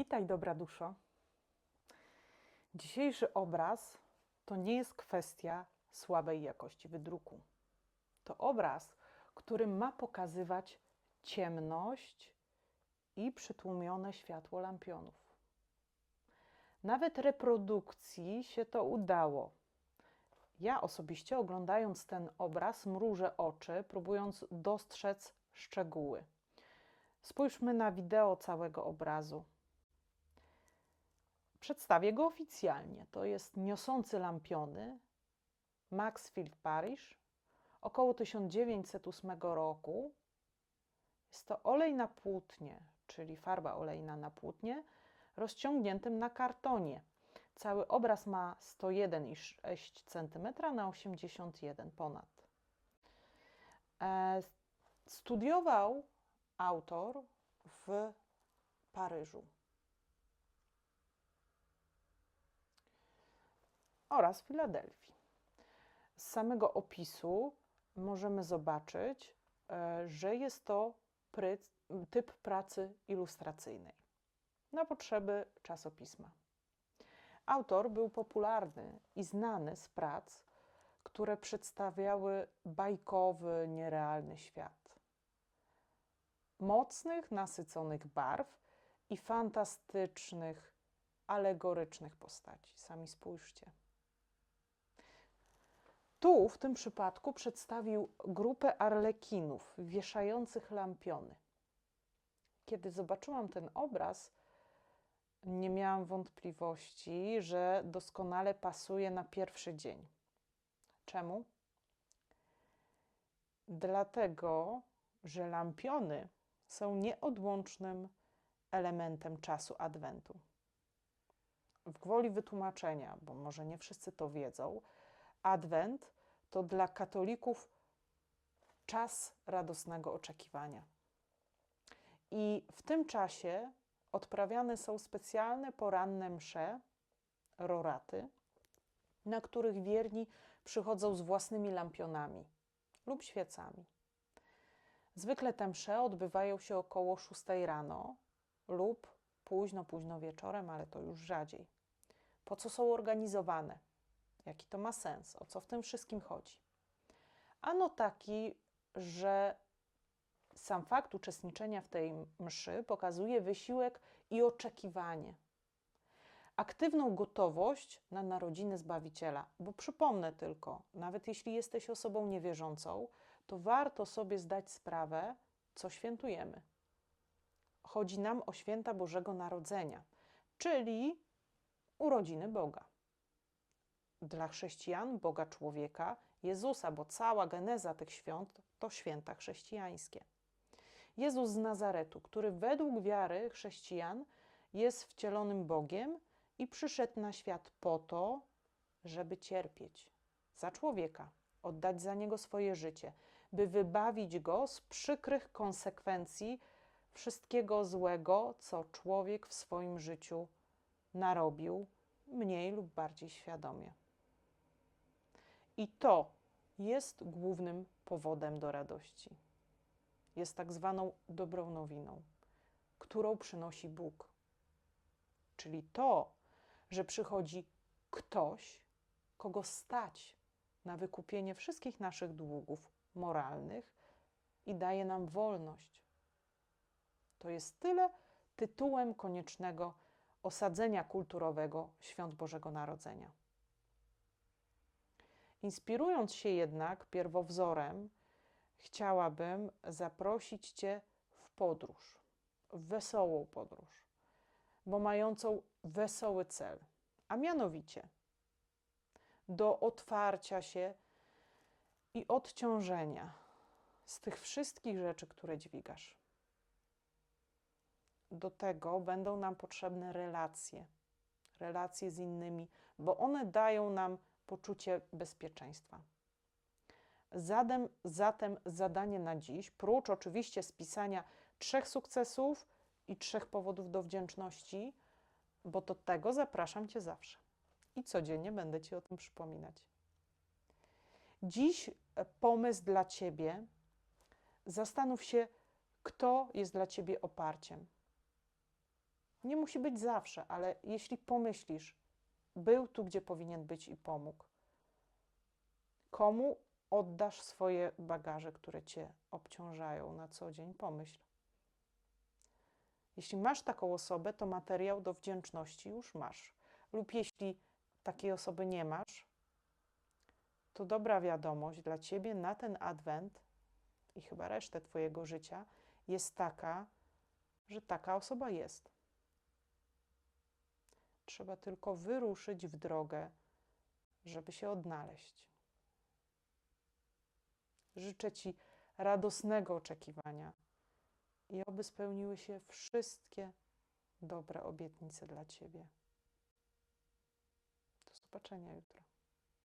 Witaj, dobra duszo. Dzisiejszy obraz to nie jest kwestia słabej jakości wydruku. To obraz, który ma pokazywać ciemność i przytłumione światło lampionów. Nawet reprodukcji się to udało. Ja osobiście, oglądając ten obraz, mrużę oczy, próbując dostrzec szczegóły. Spójrzmy na wideo całego obrazu. Przedstawię go oficjalnie. To jest niosący lampiony Maxfield Parish, około 1908 roku. Jest to olej na płótnie, czyli farba olejna na płótnie, rozciągniętym na kartonie. Cały obraz ma 101,6 cm na 81 ponad. E, studiował autor w Paryżu. Oraz Filadelfii. Z samego opisu możemy zobaczyć, e, że jest to typ pracy ilustracyjnej na potrzeby czasopisma. Autor był popularny i znany z prac, które przedstawiały bajkowy, nierealny świat. Mocnych, nasyconych barw i fantastycznych, alegorycznych postaci. Sami spójrzcie. Tu w tym przypadku przedstawił grupę arlekinów wieszających lampiony. Kiedy zobaczyłam ten obraz, nie miałam wątpliwości, że doskonale pasuje na pierwszy dzień. Czemu? Dlatego, że lampiony są nieodłącznym elementem czasu Adwentu. W gwoli wytłumaczenia, bo może nie wszyscy to wiedzą, Adwent to dla katolików czas radosnego oczekiwania. I w tym czasie odprawiane są specjalne poranne msze, roraty, na których wierni przychodzą z własnymi lampionami lub świecami. Zwykle te msze odbywają się około 6 rano lub późno, późno wieczorem, ale to już rzadziej. Po co są organizowane? Jaki to ma sens? O co w tym wszystkim chodzi? Ano taki, że sam fakt uczestniczenia w tej mszy pokazuje wysiłek i oczekiwanie. Aktywną gotowość na narodziny Zbawiciela, bo przypomnę tylko, nawet jeśli jesteś osobą niewierzącą, to warto sobie zdać sprawę, co świętujemy. Chodzi nam o święta Bożego Narodzenia, czyli urodziny Boga dla chrześcijan Boga człowieka, Jezusa, bo cała geneza tych świąt to święta chrześcijańskie. Jezus z Nazaretu, który według wiary chrześcijan jest wcielonym Bogiem i przyszedł na świat po to, żeby cierpieć za człowieka, oddać za niego swoje życie, by wybawić go z przykrych konsekwencji wszystkiego złego, co człowiek w swoim życiu narobił, mniej lub bardziej świadomie. I to jest głównym powodem do radości. Jest tak zwaną dobrą nowiną, którą przynosi Bóg. Czyli to, że przychodzi ktoś, kogo stać na wykupienie wszystkich naszych długów moralnych i daje nam wolność. To jest tyle tytułem koniecznego osadzenia kulturowego świąt Bożego Narodzenia. Inspirując się jednak pierwowzorem, chciałabym zaprosić Cię w podróż, w wesołą podróż, bo mającą wesoły cel, a mianowicie do otwarcia się i odciążenia z tych wszystkich rzeczy, które dźwigasz. Do tego będą nam potrzebne relacje, relacje z innymi, bo one dają nam poczucie bezpieczeństwa. Zatem, zatem zadanie na dziś, prócz oczywiście spisania trzech sukcesów i trzech powodów do wdzięczności, bo do tego zapraszam Cię zawsze i codziennie będę Ci o tym przypominać. Dziś pomysł dla Ciebie. Zastanów się, kto jest dla Ciebie oparciem. Nie musi być zawsze, ale jeśli pomyślisz, był tu, gdzie powinien być i pomógł, komu oddasz swoje bagaże, które cię obciążają na co dzień? Pomyśl. Jeśli masz taką osobę, to materiał do wdzięczności już masz. Lub jeśli takiej osoby nie masz, to dobra wiadomość dla ciebie na ten adwent i chyba resztę twojego życia jest taka, że taka osoba jest. Trzeba tylko wyruszyć w drogę, żeby się odnaleźć. Życzę Ci radosnego oczekiwania i oby spełniły się wszystkie dobre obietnice dla Ciebie. Do zobaczenia jutro.